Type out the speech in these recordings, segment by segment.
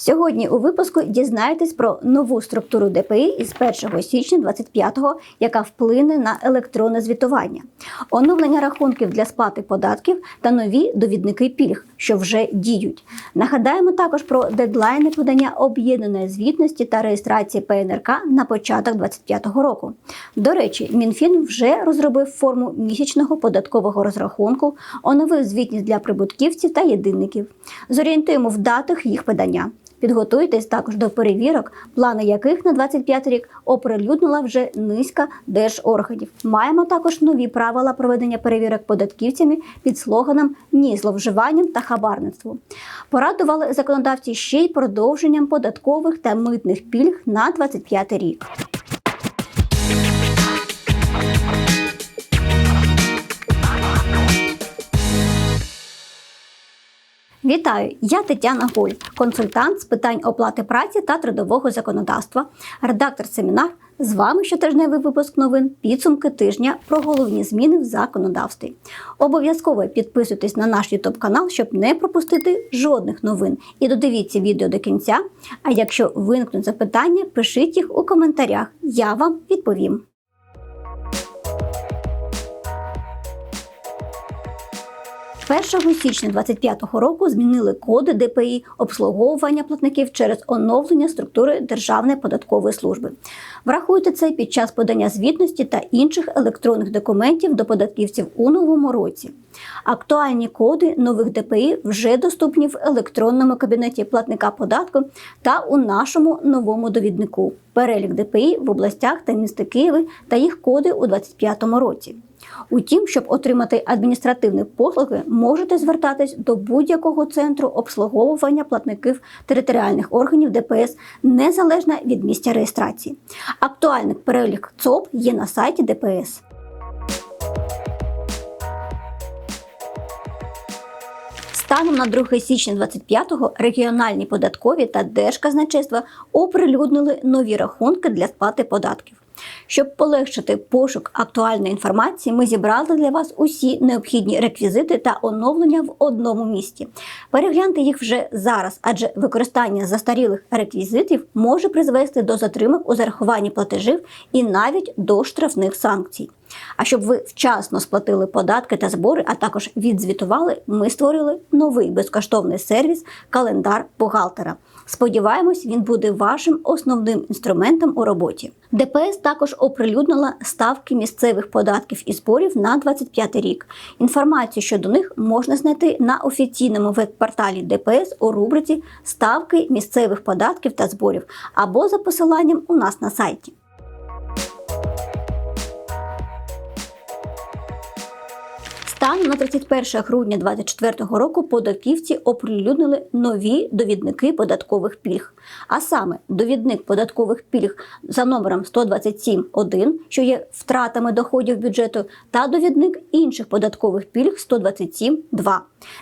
Сьогодні у випуску дізнаєтесь про нову структуру ДПІ із 1 січня 25-го, яка вплине на електронне звітування, оновлення рахунків для сплати податків та нові довідники пільг, що вже діють. Нагадаємо також про дедлайни подання об'єднаної звітності та реєстрації ПНРК на початок 25-го року. До речі, МінФін вже розробив форму місячного податкового розрахунку, оновив звітність для прибутківців та єдинників. Зорієнтуємо в датах їх подання. Підготуйтесь також до перевірок, плани яких на 25 рік оприлюднила вже низка держорганів. Маємо також нові правила проведення перевірок податківцями під слоганом Ні зловживанням та хабарництву. Порадували законодавці ще й продовженням податкових та митних пільг на 25 рік. Вітаю! Я Тетяна Голь, консультант з питань оплати праці та трудового законодавства, редактор семінар. З вами щотижневий випуск новин підсумки тижня про головні зміни в законодавстві. Обов'язково підписуйтесь на наш YouTube канал, щоб не пропустити жодних новин. І додивіться відео до кінця. А якщо виникнуть запитання, пишіть їх у коментарях. Я вам відповім. Першого січня 2025 року змінили коди ДПІ обслуговування платників через оновлення структури Державної податкової служби. Врахуйте це під час подання звітності та інших електронних документів до податківців у новому році. Актуальні коди нових ДПІ вже доступні в електронному кабінеті платника податку та у нашому новому довіднику. Перелік ДПІ в областях та місті Києві та їх коди у 2025 році. Утім, щоб отримати адміністративні послуги, можете звертатись до будь-якого центру обслуговування платників територіальних органів ДПС незалежно від місця реєстрації. Актуальний перелік ЦОП є на сайті ДПС. Станом на 2 січня 25-го регіональні податкові та держказначейства оприлюднили нові рахунки для сплати податків. Щоб полегшити пошук актуальної інформації, ми зібрали для вас усі необхідні реквізити та оновлення в одному місці. Перегляньте їх вже зараз, адже використання застарілих реквізитів може призвести до затримок у зарахуванні платежів і навіть до штрафних санкцій. А щоб ви вчасно сплатили податки та збори, а також відзвітували, ми створили новий безкоштовний сервіс Календар бухгалтера. Сподіваємось, він буде вашим основним інструментом у роботі. ДПС також оприлюднила ставки місцевих податків і зборів на 25 рік. Інформацію щодо них можна знайти на офіційному веб-порталі ДПС у рубриці Ставки місцевих податків та зборів або за посиланням у нас на сайті. Станом на 31 грудня 2024 року податківці оприлюднили нові довідники податкових пільг. А саме довідник податкових пільг за номером 127.1, що є втратами доходів бюджету, та довідник інших податкових пільг 127.2.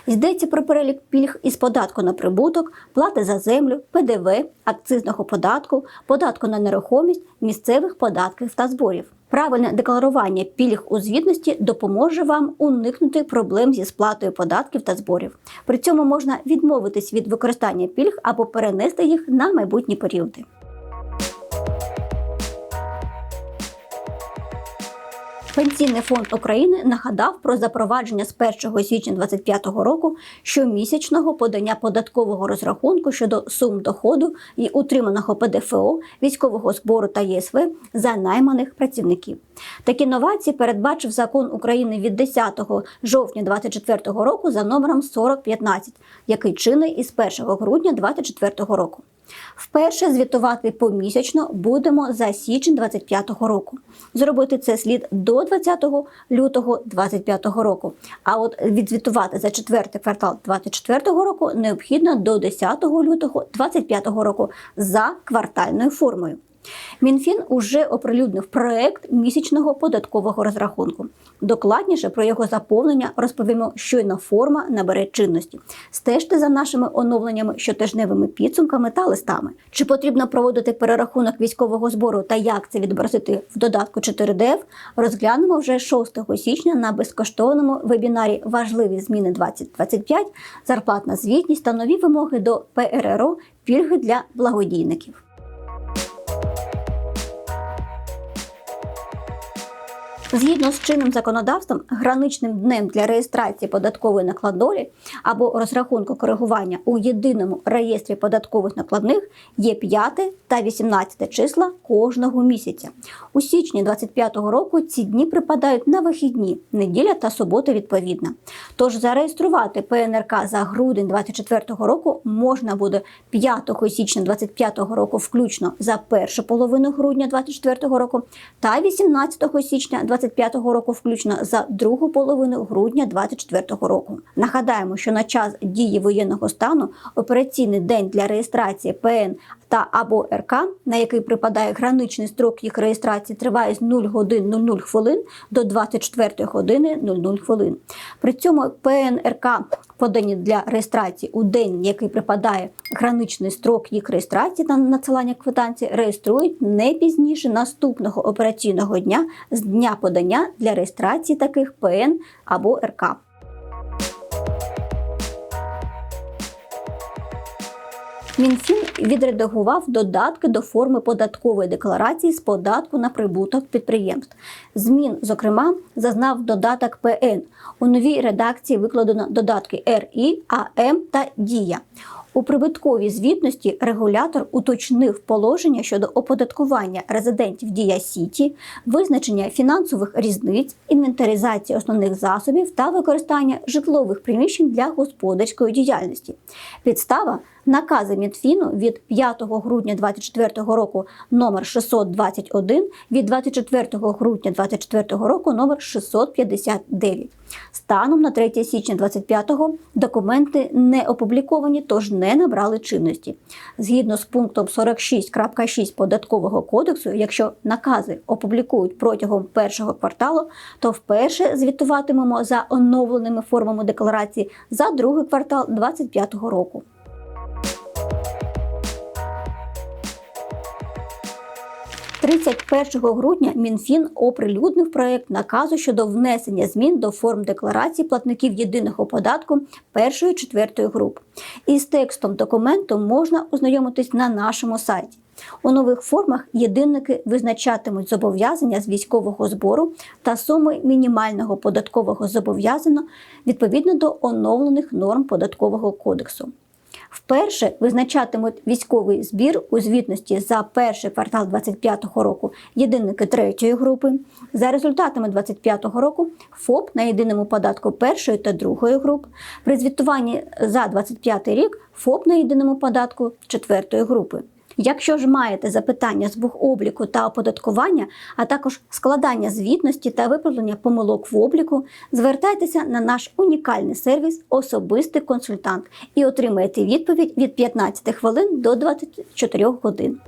Йдеться про перелік пільг із податку на прибуток, плати за землю, ПДВ, акцизного податку, податку на нерухомість, місцевих податків та зборів. Правильне декларування пільг у звітності допоможе вам уникнути проблем зі сплатою податків та зборів. При цьому можна відмовитись від використання пільг або перенести їх на майбутні періоди. Пенсійний фонд України нагадав про запровадження з 1 січня 2025 року щомісячного подання податкового розрахунку щодо сум доходу і утриманого ПДФО, військового збору та ЄСВ за найманих працівників. Такі новації передбачив закон України від 10 жовтня 2024 року за номером 4015, який чинний із 1 грудня 2024 року. Вперше звітувати помісячно будемо за січень 2025 року. Зробити це слід до 20 лютого 2025 року. А от відзвітувати за четвертий квартал 2024 року необхідно до 10 лютого 2025 року за квартальною формою. Мінфін уже оприлюднив проект місячного податкового розрахунку. Докладніше про його заповнення розповімо, щойно форма набере чинності. Стежте за нашими оновленнями щотижневими підсумками та листами. Чи потрібно проводити перерахунок військового збору та як це відобразити в додатку 4DF, розглянемо вже 6 січня на безкоштовному вебінарі Важливі зміни 2025, зарплатна звітність та нові вимоги до ПРРО, пільги для благодійників. Згідно з чинним законодавством, граничним днем для реєстрації податкової накладолі або розрахунку коригування у єдиному реєстрі податкових накладних є 5 та 18 числа кожного місяця. У січні 2025 року ці дні припадають на вихідні, неділя та субота відповідно. Тож зареєструвати ПНРК за грудень 2024 року можна буде 5 січня 2025 року включно за першу половину грудня 2024 року та 18 січня 2025 року включно за другу половину грудня 2024 року. Нагадаємо, що на час дії воєнного стану операційний день для реєстрації ПН та або РК, на який припадає граничний строк їх реєстрації, триває з 0 годин 00 хвилин до 24 години 00 хвилин. При цьому ПНРК подані для реєстрації у день, який припадає граничний строк їх реєстрації та надсилання квитанції, реєструють не пізніше наступного операційного дня з дня подання для реєстрації таких ПН або РК. Мінфін відредагував додатки до форми податкової декларації з податку на прибуток підприємств. Змін, зокрема, зазнав додаток ПН. У новій редакції викладено додатки РІ, АМ та Дія. У прибутковій звітності регулятор уточнив положення щодо оподаткування резидентів Дія Сіті, визначення фінансових різниць, інвентаризації основних засобів та використання житлових приміщень для господарської діяльності. Підстава накази Мінфіну від 5 грудня 2024 року номер 621 від 24 грудня 2024 року номер 659. Станом на 3 січня 2025 документи не опубліковані, тож не набрали чинності. Згідно з пунктом 46.6 податкового кодексу, якщо накази опублікують протягом першого кварталу, то вперше звітуватимемо за оновленими формами декларації за другий квартал 2025 року. – 31 грудня Мінфін оприлюднив проект наказу щодо внесення змін до форм декларації платників єдиного податку першої четвертої груп. Із текстом документу можна ознайомитись на нашому сайті. У нових формах єдинники визначатимуть зобов'язання з військового збору та суми мінімального податкового зобов'язання відповідно до оновлених норм податкового кодексу. Вперше визначатимуть військовий збір у звітності за перший квартал 2025 року єдинники третьої групи. За результатами 2025 року ФОП на єдиному податку першої та другої груп. При звітуванні за 2025 рік ФОП на єдиному податку четвертої групи. Якщо ж маєте запитання з бухобліку та оподаткування, а також складання звітності та виправлення помилок в обліку, звертайтеся на наш унікальний сервіс Особистий консультант і отримаєте відповідь від 15 хвилин до 24 годин.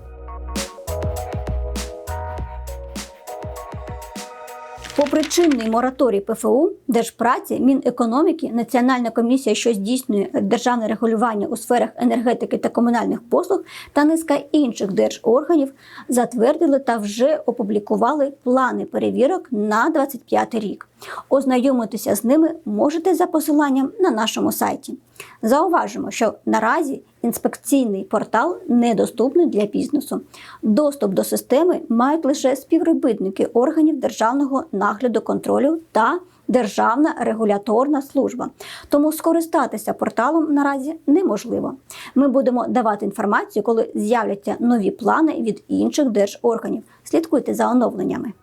Попри чинний мораторій ПФУ, Держпраці, Мінекономіки, Національна комісія, що здійснює державне регулювання у сферах енергетики та комунальних послуг та низка інших держорганів затвердили та вже опублікували плани перевірок на 25 рік. Ознайомитися з ними можете за посиланням на нашому сайті. Зауважимо, що наразі інспекційний портал недоступний для бізнесу. Доступ до системи мають лише співробітники органів державного нагляду контролю та Державна регуляторна служба. Тому скористатися порталом наразі неможливо. Ми будемо давати інформацію, коли з'являться нові плани від інших держорганів. Слідкуйте за оновленнями.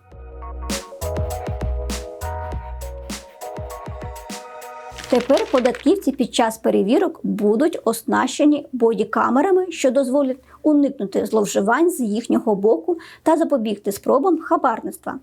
Тепер податківці під час перевірок будуть оснащені бодікамерами, що дозволять уникнути зловживань з їхнього боку та запобігти спробам хабарництва.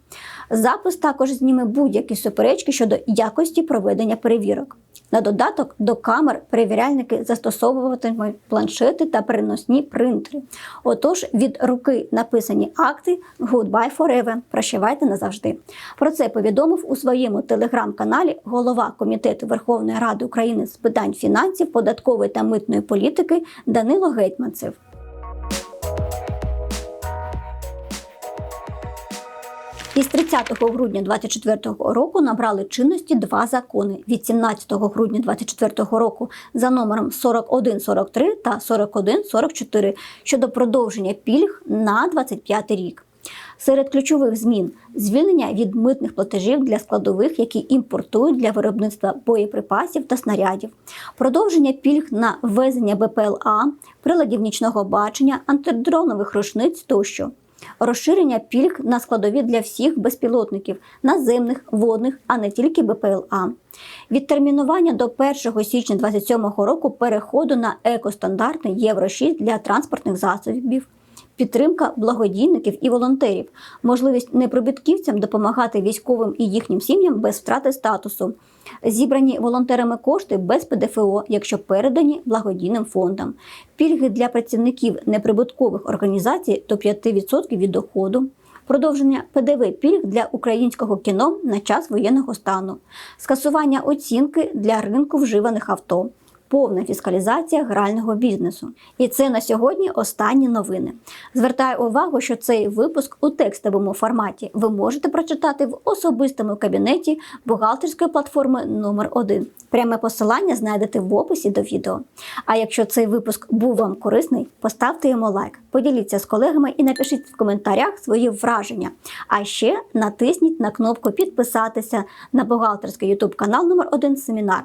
Запис також зніме будь-які суперечки щодо якості проведення перевірок. На додаток до камер перевіряльники застосовуватимуть планшети та переносні принтери. Отож, від руки написані акти «Goodbye forever» – прощавайте назавжди. Про це повідомив у своєму телеграм-каналі голова Комітету Верховної Ради України з питань фінансів, податкової та митної політики Данило Гетьманцев. Із 30 грудня 2024 року набрали чинності два закони від 17 грудня 2024 року за номером 4143 та 4144 щодо продовження пільг на 25 рік. Серед ключових змін звільнення від митних платежів для складових, які імпортують для виробництва боєприпасів та снарядів, продовження пільг на ввезення БПЛА, приладів нічного бачення, антидронових рушниць тощо. Розширення пільг на складові для всіх безпілотників наземних, водних, а не тільки БПЛА. Відтермінування до 1 січня 2027 року переходу на екостандарти Євро 6 для транспортних засобів. Підтримка благодійників і волонтерів, можливість неприбутківцям допомагати військовим і їхнім сім'ям без втрати статусу, зібрані волонтерами кошти без ПДФО, якщо передані благодійним фондам, пільги для працівників неприбуткових організацій до 5% від доходу. Продовження ПДВ пільг для українського кіно на час воєнного стану, скасування оцінки для ринку вживаних авто, повна фіскалізація грального бізнесу. І це на сьогодні останні новини. Звертаю увагу, що цей випуск у текстовому форматі ви можете прочитати в особистому кабінеті бухгалтерської платформи номер 1 Пряме посилання знайдете в описі до відео. А якщо цей випуск був вам корисний, поставте йому лайк, поділіться з колегами і напишіть в коментарях свої враження. А ще натисніть на кнопку підписатися на бухгалтерський YouTube канал номер 1 Семінар.